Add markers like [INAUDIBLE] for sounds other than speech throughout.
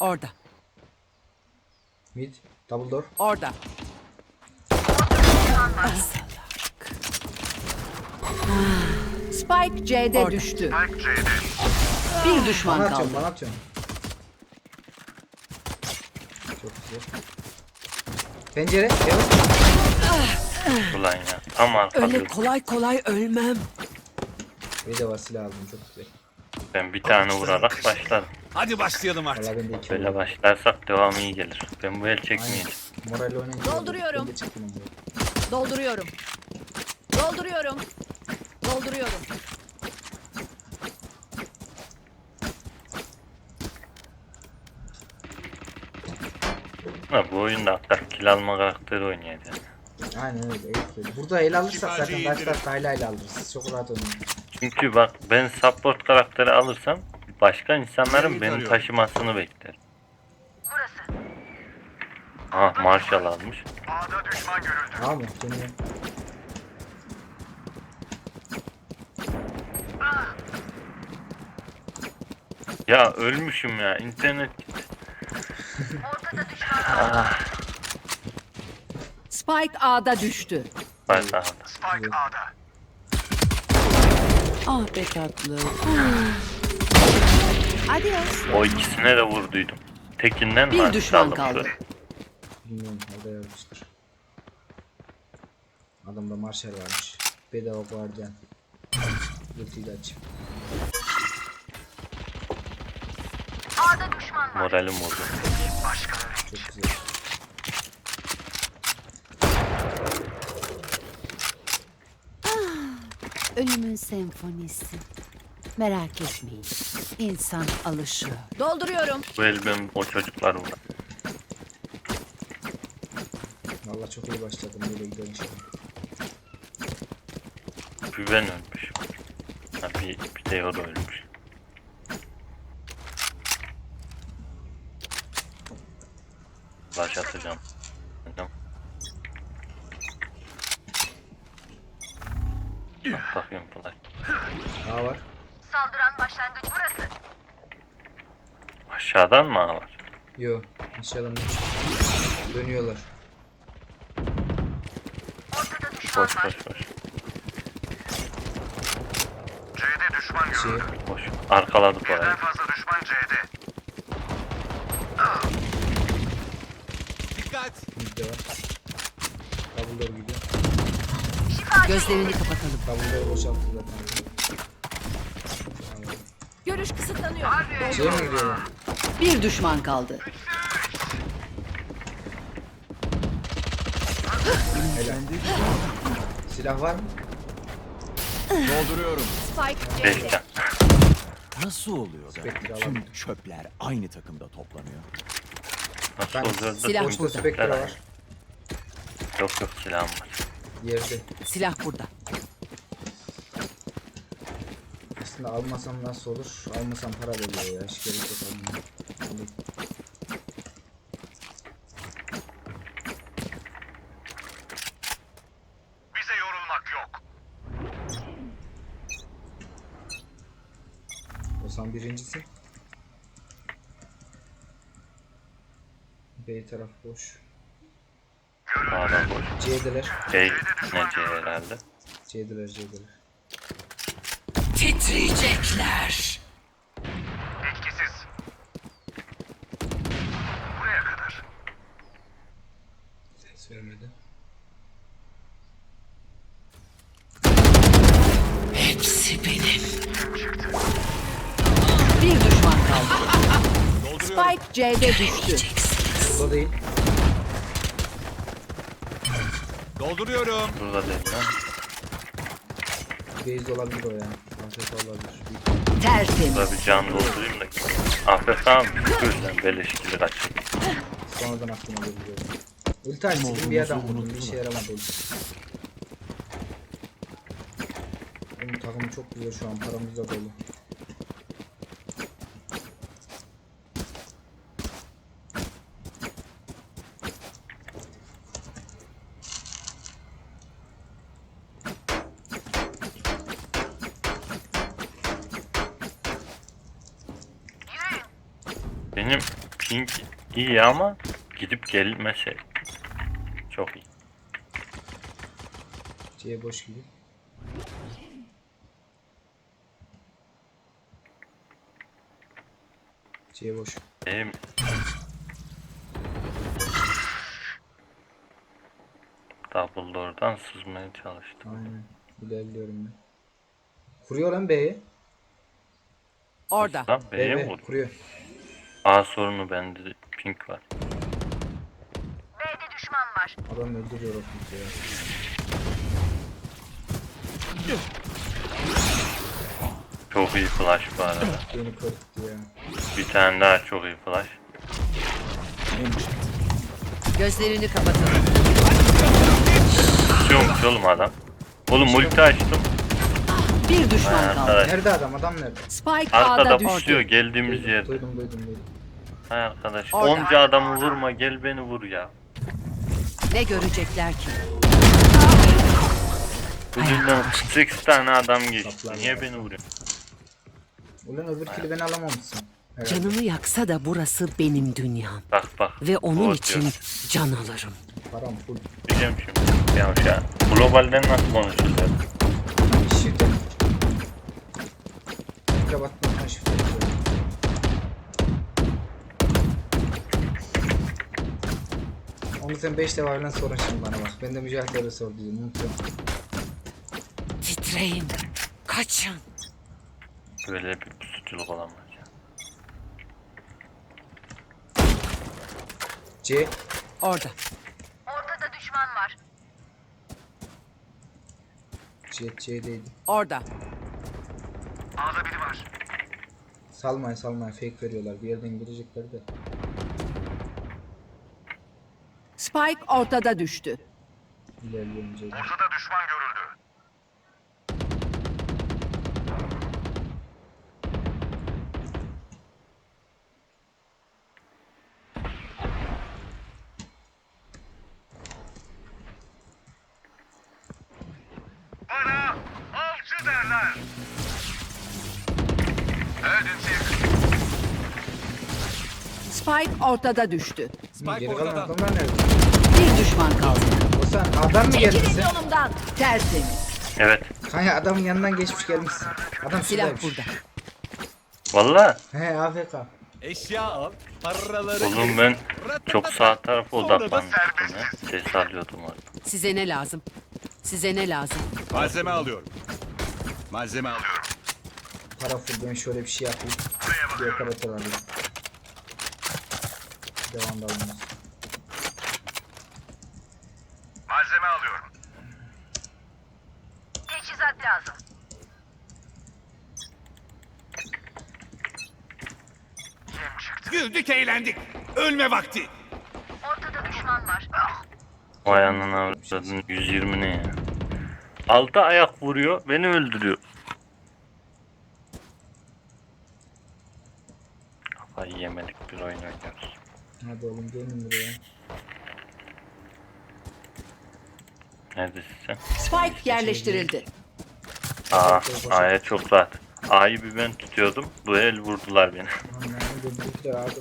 Orada. Mid. Double door. Orada. Spike C'de Orada. düştü. Bir düşman Bana kaldı. atıyorum bana atıyorum. Çok güzel. Pencere. Evet. Ulan ya. Arkada. Öyle kolay kolay ölmem. Bir de var silah aldım çok güzel. Ben bir tane vurarak başladım. Hadi başlayalım artık. Valla bende iki Böyle oldu. başlarsak devam iyi gelir. Ben bu el çekmeyeceğim. Moral oynayınca. Dolduruyorum. Ben de çıktım onu. Dolduruyorum. Dolduruyorum. Dolduruyorum. Ha, bu oyunda hatta kill alma karakteri oynayacağım. Aynen öyle. evet. Burada el alırsak zaten karşı tarafta hala el alırız. Çok rahat oynayın. Çünkü bak ben support karakteri alırsam başka insanların beni taşımasını beklerim. Ah Marshall almış. Tamam mı? Dönüyor. Ya ölmüşüm ya internet [LAUGHS] ah, Spike A'da düştü. var sağda. Ah be tatlı. Adios. O ikisine de vurduydum. Tekinden Bir düşman kaldı. Bilmiyorum. Orada yazmıştır. Adamda Marshall varmış. Bedava guardian. Ultiyi de açayım. Moralim bozuldu. Çok güzel. Ölümün senfonisi. Merak etmeyin. İnsan alışıyor. Dolduruyorum. Bu el ben o çocuklar vurdu. Valla çok iyi başladım. Böyle gidelim şimdi. Bir ben ölmüşüm. Ha, bir, bir de o da ölmüş. Baş atacağım. Tamam. Bak bakıyorum kolay. Daha var. Saldıran başlangıç burası. Aşağıdan mı var? Yo. Aşağıdan hiç. Dönüyorlar. Ortada düşman Boş var. boş boş. Şey. Boş. Arkaladık orayı. Dikkat. Mid de var. Double door gidiyor. Gözlerini kapatalım. Double door boşalttı zaten. Görüş kısıtlanıyor. Mi gidiyorlar? Bir düşman kaldı. Silah var mı? Dolduruyorum. Spike. Nasıl oluyor da Spectre tüm çöpler aynı takımda toplanıyor? Nasıl Ben- oluyor da Silah Boşta burada. Spectre var. Yok yok silahım var. Yerde. Silah burada. Aslında almasam nasıl olur? Almasam para veriyor ya. Gerek yok. Bize yorulmak yok. O zaman birincisi. B taraf boş. Sağdan boş. C'deler. C ne C herhalde. C'deler C'deler. Titriyecekler. Etkisiz. Buraya kadar. Ses vermedi. Hepsi benim. Bir düşman kaldı. Spike C'de düştü. O değil. Dolduruyorum. Burada değil lan. Base olabilir o ya. Afiyet olabilir. Tertemiz. Burada bir can doldurayım da. Afet abi gözden beleşkili kaçıyor. Sonradan aklıma geliyor. Ulti açtım bir adam vurdum. Bir işe yaramadı ulti. Benim takımı çok güzel şu an. Paramız da dolu. Benim ping iyi ama gidip gelmese çok iyi. C boş gibi. C boş. Benim Double door'dan sızmaya çalıştım. Aynen. İlerliyorum ben. Kuruyor lan B'yi. Orada. Lan B, B'ye B. mi? Kuruyor. A sorunu bende de pink var. B'de düşman var. Adam öldürüyor o kutuyu. Çok iyi flash bu arada. Beni etti ya. Bir tane daha çok iyi flash. Gözlerini kapatalım. Tutuyormuş oğlum adam. Oğlum multi açtım. Bir düşman Ha, kaldı. Nerede adam? Adam nerede? Spike Arkada A'da pusuyor düştü. geldiğimiz Duydum, yerde. duydum, duydum, duydum. Hay arkadaş. Orada. Onca adamı vurma gel beni vur ya. Ne görecekler ki? Ucundan 48 tane adam geçti. Saplar Niye ya. beni vuruyorsun? Ulan öbür kili beni alamamışsın. Herhalde. Canımı yaksa da burası benim dünyam. Bak bak. Ve onun o için diyor. can alırım. Param full. Diyeceğim şimdi. Ya ya. Globalden nasıl konuşuyorlar? Şifre. Şifre Onu sen 5 defa falan sorun şimdi bana bak. Ben de Mücahit öyle sor diyeyim. Unutuyorum. Titreyin. Kaçın. Böyle bir pusuculuk olamaz ya. C. Orada. Ortada düşman var. C, C'deydi. Orada. A'da biri var. Salmayın salmayın fake veriyorlar. Bir yerden girecekler de. Spike ortada düştü. İlerliyorum C'de. Ortada düşman görüldü. Bana avcı derler. Öldün siz. Spike ortada düştü. Geri Spike kalan ortada. adamlar nerede? Bir düşman kaldı. O sen adam mı geldin Çekilin sen? yolumdan. Tertemiz. Evet. Kanka adamın yanından geçmiş gelmişsin. Adam Silah şuradaymış. burada. Valla. He AFK. Eşya al. Paraları Oğlum ben çok sağ tarafa odaklanmıştım ya. Ses alıyordum orada. Size ne lazım? Size ne lazım? Malzeme alıyorum. Malzeme alıyorum. Para full ben şöyle bir şey yapayım. Operatör alayım. Devam da olmaz. Malzeme alıyorum. Teçhizat lazım. Yem çıktı. Güldük eğlendik. Ölme vakti. Ortada düşman var. Vay anana avradın 120 ne ya. Altı ayak vuruyor beni öldürüyor. Kafayı yemedik bir oyun oynuyoruz. Hadi oğlum gelin buraya. Neredesin sen? Spike yerleştirildi. Aa, A'ya çok rahat. A'yı bir ben tutuyordum. Bu el vurdular beni.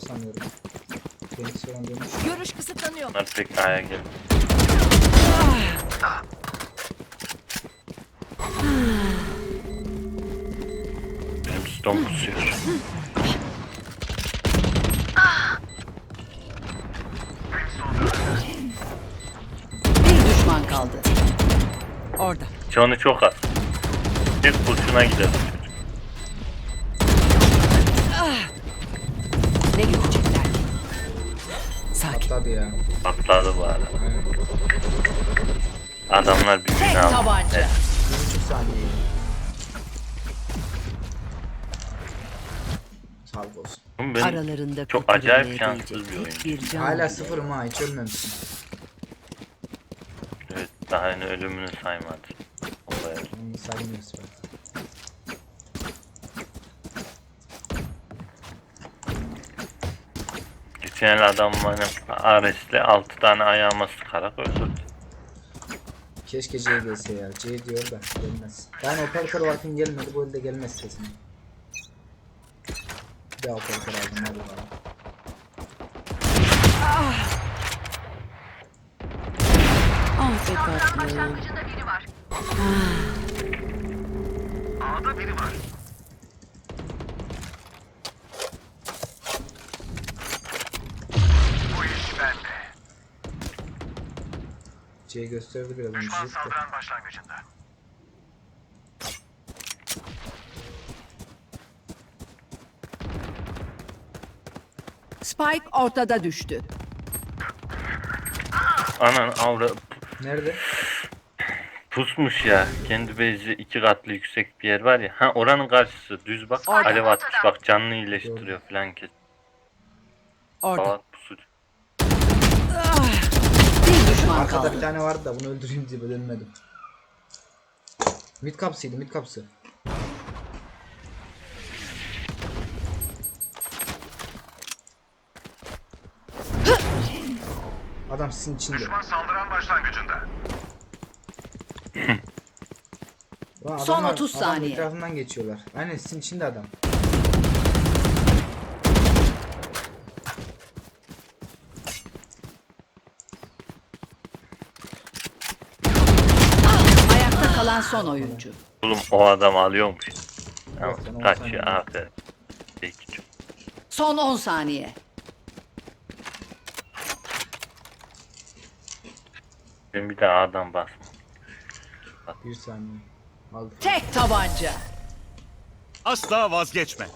Sanıyorum. Görüş kısıtlanıyor. Bunlar pek A'ya geldi. Benim stom pusuyor. Orada. Canı çok az. Tek kurşuna gider çocuk. Ne görecekler ki? Sakin. Atladı ya. Patladı bu arada. Adamlar birbirini Tek aldı. tabanca. Evet. Bir buçuk saniye. Sağlık olsun. Oğlum Aralarında çok acayip şanssız değecek bir tek. Bir can Hala sıfırım ha hiç ölmemişsin. Daha yeni ölümünü saymadı. Olaya. Onu saymıyoruz ben. Geçen adam bana Ares'le 6 tane ayağıma sıkarak öldürdü. Keşke C gelse ya. C diyor da gelmez. Yani operatör varken gelmedi bu elde gelmez kesin. Bir daha operatör aldım hadi bana. Ah be tatlım. Başlangıcında biri var. A'da biri var. Bu iş bende. C gösterdi biraz. Düşman saldıran başlangıcında. Spike ortada düştü. Anan avra Nerede? pusmuş ya. Kendi base'i iki katlı yüksek bir yer var ya. Ha oranın karşısı düz bak. Orada. Alev atmış bak canını iyileştiriyor falan kes. Orada. Hava pusu. Bir düşman Arkada kaldı. bir tane vardı da bunu öldüreyim diye dönmedim. Mid kapsıydı mid kapsı. Adam sizin içinde. Düşman saldıran başlangıcında. Ulan Son adamlar- 30 adam saniye. etrafından geçiyorlar. Aynen sizin içinde adam. Ayakta kalan son oyuncu. Oğlum o adam alıyormuş. Tamam, Yok, on kaçıyor saniye. aferin. Peki. Son 10 saniye. Ben bir daha adam basma. Bir saniye. Aldı. Tek tabanca. Asla vazgeçme.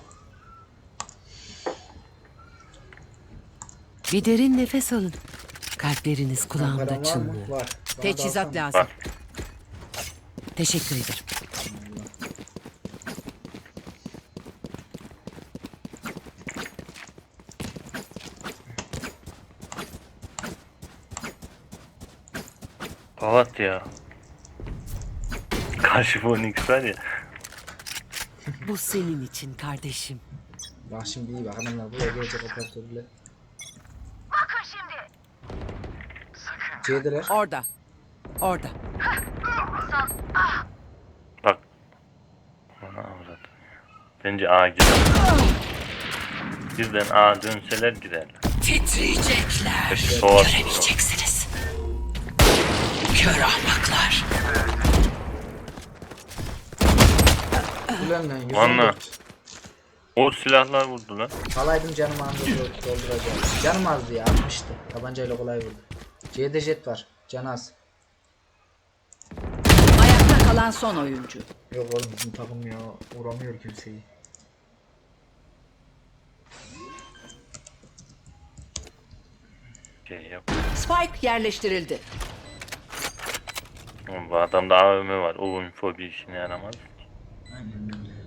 Bir derin nefes alın. Kalpleriniz Param kulağımda var mı? çınlıyor. Var. Bana da Teçhizat alsana. lazım. Var. Teşekkür ederim. Kavat ya. Karşı Phoenix var ya. Bu senin için kardeşim. Bak şimdi iyi bak adamlar buraya gelecek operatörle. Bakın şimdi. C'deler. Orada. Orada. Bak. Bana ya. Bence A gider. Birden A dönseler giderler. Titriyecekler. Peki soğuk. Göremeyeceksiniz. Kör ahmaklar. Ulan lan 114. Valla. O silahlar vurdu lan. Alaydım canımı anda dol- dolduracağım. Canım azdı ya 60'tı. Tabancayla kolay vurdu. C'de jet var. Can az. Ayakta kalan son oyuncu. Yok oğlum bizim takım ya. Vuramıyor kimseyi. Şey yap. Spike yerleştirildi. Oğlum bu adamda AVM var. O info bir işine yaramaz. Aynen öyle.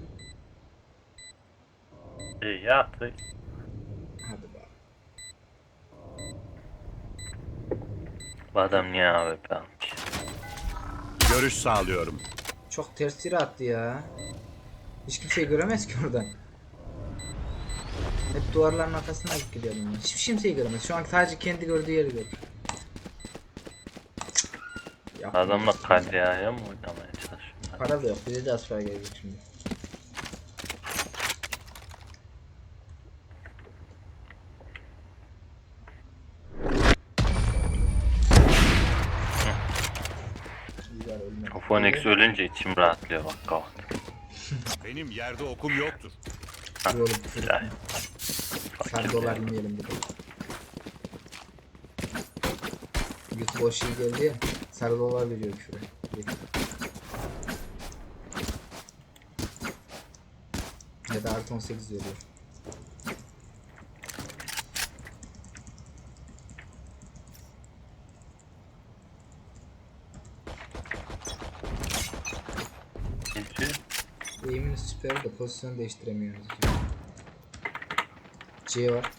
İyi yaptı. Hadi bak. Bu adam niye AWP almış? Görüş sağlıyorum. Çok ters yere attı ya. Hiç kimseyi göremez ki oradan. Hep duvarların arkasına gidip gidiyor bunlar. Hiçbir kimseyi göremez. Şu an sadece kendi gördüğü yeri görür. Adamla kalyaya mı oynamaya çalışıyor? Para da yok. Bize de az para gelecek şimdi. Phoenix ölünce içim rahatlıyor bak kavat. Benim yerde okum yoktur. Bir oğlum küfür Silah. Sarı dolar yemeyelim burada. YouTube boş şey geldi ya. Sarı dolar veriyor küfüre. Ya da artı 18 veriyor. Hiç Eğimini süper de pozisyon değiştiremiyoruz. C var.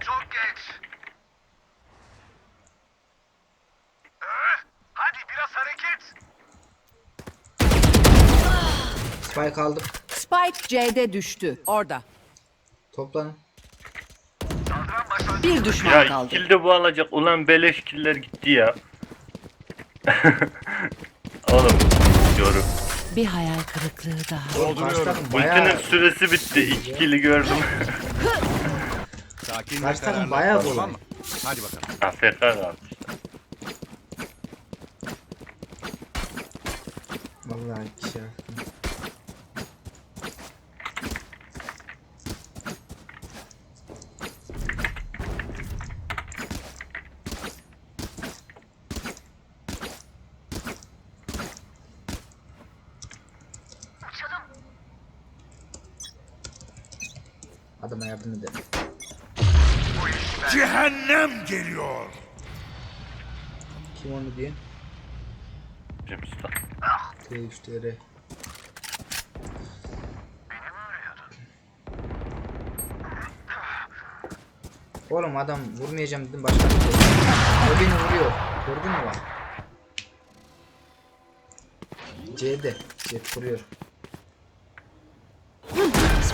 Çok geç. Öh, hadi biraz hareket. Spike aldık. Spike C'de düştü. Orada. Toplanın. Bir düşman Ya kaldı. kill de bu alacak. Ulan beleş killer gitti ya. [LAUGHS] Oğlum diyorum. Bir hayal kırıklığı daha. Oğlum karşı takım bayağı... Ultinin süresi bitti. 2 kili gördüm. [LAUGHS] Sakin ve Karşı takım kararlı. bayağı Tamam kolay. mı? Hadi bakalım. AFK kalmış. Vallahi şey Adama yardım edelim. Cehennem geliyor. Kim onu diye? Bizim usta. T3 TR. Oğlum adam vurmayacağım dedim başka bir şey. O beni vuruyor. Gördün mü bak? C'de. Jet vuruyor.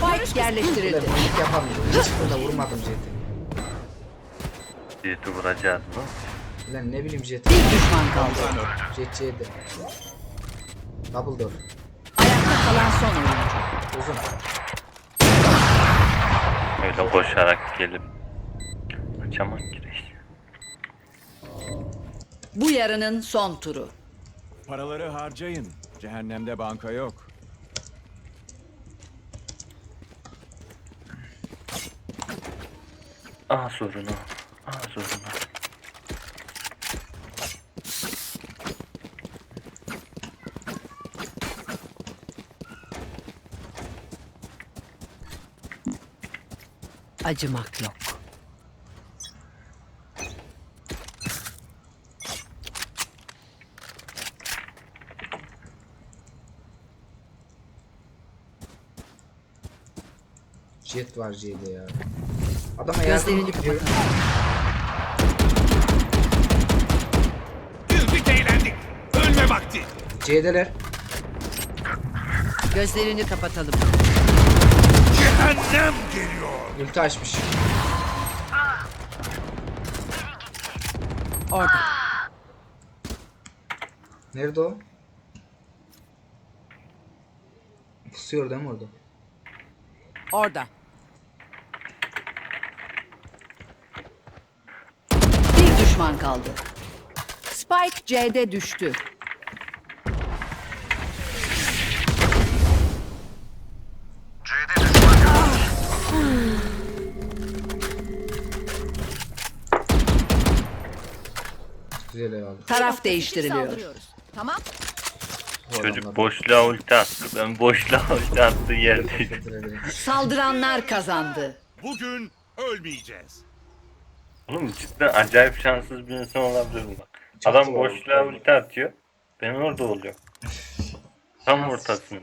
Spike yerleştirildi. Minik yapamıyorum. Hiç burada vurmadım Jet'i. Diyeti vuracağız mı? Ulan ne bileyim Jet. Bir düşman kaldı. Jet C'de. Double door. Ayakta kalan son oyuncu. Uzun. Öyle koşarak gelip açamak gerek. Bu yarının son turu. Paraları harcayın. Cehennemde banka yok. A sorunu. A sorunu. Acımak yok. Jet var C'de ya. Yardım Gözlerini kapatalım. Güldük eğlendik. Ölme vakti. C'deler. Gözlerini kapatalım. Cehennem geliyor. Ulti açmış. Orada. Nerede o? Kusuyor değil mi orada? Orada. Bir düşman kaldı. Spike C'de düştü. Güzel. Taraf değiştiriliyor. Tamam. Çocuk boşluğa ulti attı. Ben boşluğa [LAUGHS] ulti attığı yerdeydim. Saldıranlar kazandı. Bugün ölmeyeceğiz. Oğlum cidden acayip şanssız bir insan olabilirim bak. Çok Adam zor. boşluğa ulti atıyor. Ben orada oluyorum. Tam ortasında.